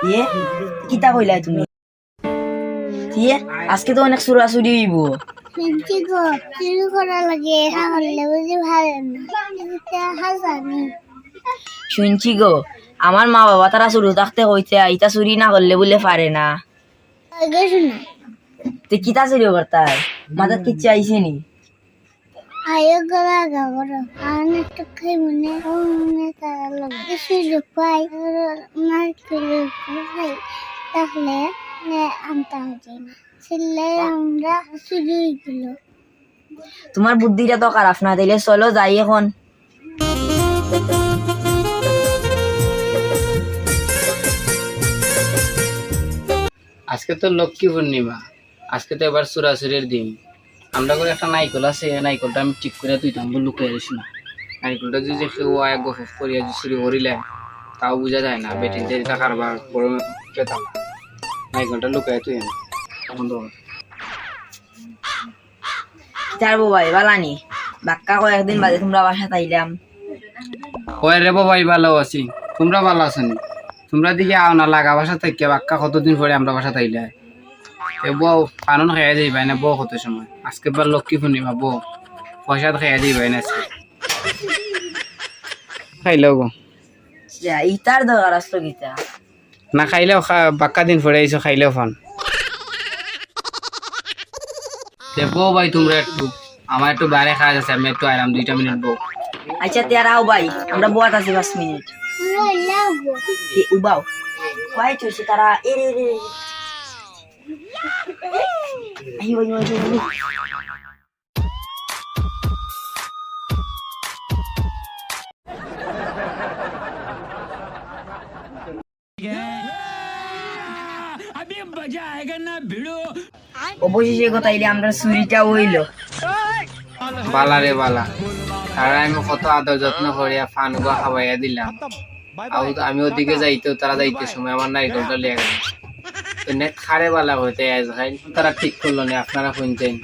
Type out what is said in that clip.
ইয়ে কিতা কইলাই তুমি ইয়ে আজকে তো অনেক হইব করা লাগে বুঝি ভালো না শুনছি গো আমার মা বাবা তারা শুরু থাকতে কইতে ইটা চুরি না করলে বলে পারে না কিতা চুরি করতাই মাথার কিচ্ছু আইছে গাবর আর একটু খাই মনে ও মনে তারা লাগে সুযোগ পাই মার কিলো খাই তাহলে নে আনতে হবে। না ছেলে আমরা চুরি গেল। তোমার বুদ্ধিটা তো খারাপ না তাইলে চলো যাই এখন। আজকে তো লক্ষ্মী পূর্ণিমা আজকে তো এবার সুরাসুরের দিন। আমরা করে একটা নাইকল আছে নাইকলটা আমি ঠিক করে তুই তাম্বু লুকিয়ে দিস না। নাইকলটা যদি কেউ আয় গফ করিয়া যদি চুরি করিলে তাও বোঝা যায় না বেটিন টেরিটা কারবার বড় পেতাম নাইকলটা লুকিয়ে তুই এনে তখন তো বালানি। বাক্কা কয়েকদিন বাদে তোমরা বাসা তাইলাম। ওই রে বাবাই ভালো আছি? তোমরা ভালো আছো তোমরা দিকে আও না লাগা বাসা থেকে বাক্কা কতদিন পরে আমরা বাসা তাইলে? এ বউ কানুন খেয়ে যাইবাই না বউ কত সময়? আজকে বার লক্ষ্মী পূর্ণিমা বউ। পয়সা খেয়ে যাইবাই না আজকে। খাইলেও গো। ইতার দরকার আসলো গীতা না খাইলেও খা- বাক্কা দিন পরে আইসো খাইলেও ফান। বউ ভাই তোমরা একটু আমার একটু বাইরে কাজ আছে আমি একটু আইলাম দুইটা মিনিট বউ। আচ্ছা তে আও ভাই আমরা বোয়াত আছি পাঁচ মিনিট। উবাও। কয় চলছে তারা এ রে রে আহিব আহিব আহিব অবশেষে কথাইলে আমরা চুরিটা হইল বালা। রে বালা তারা আমি কত আদর যত্ন করিয়া ফান গো খাওয়াইয়া দিলাম। আমি ওদিকে যাইতো তারা যাইতে সময়। আমার নারিকলটা লিয়ে নেট খারে বালা হইতে আজ হয় তারা ঠিক করল না আপনারা শুনছেন।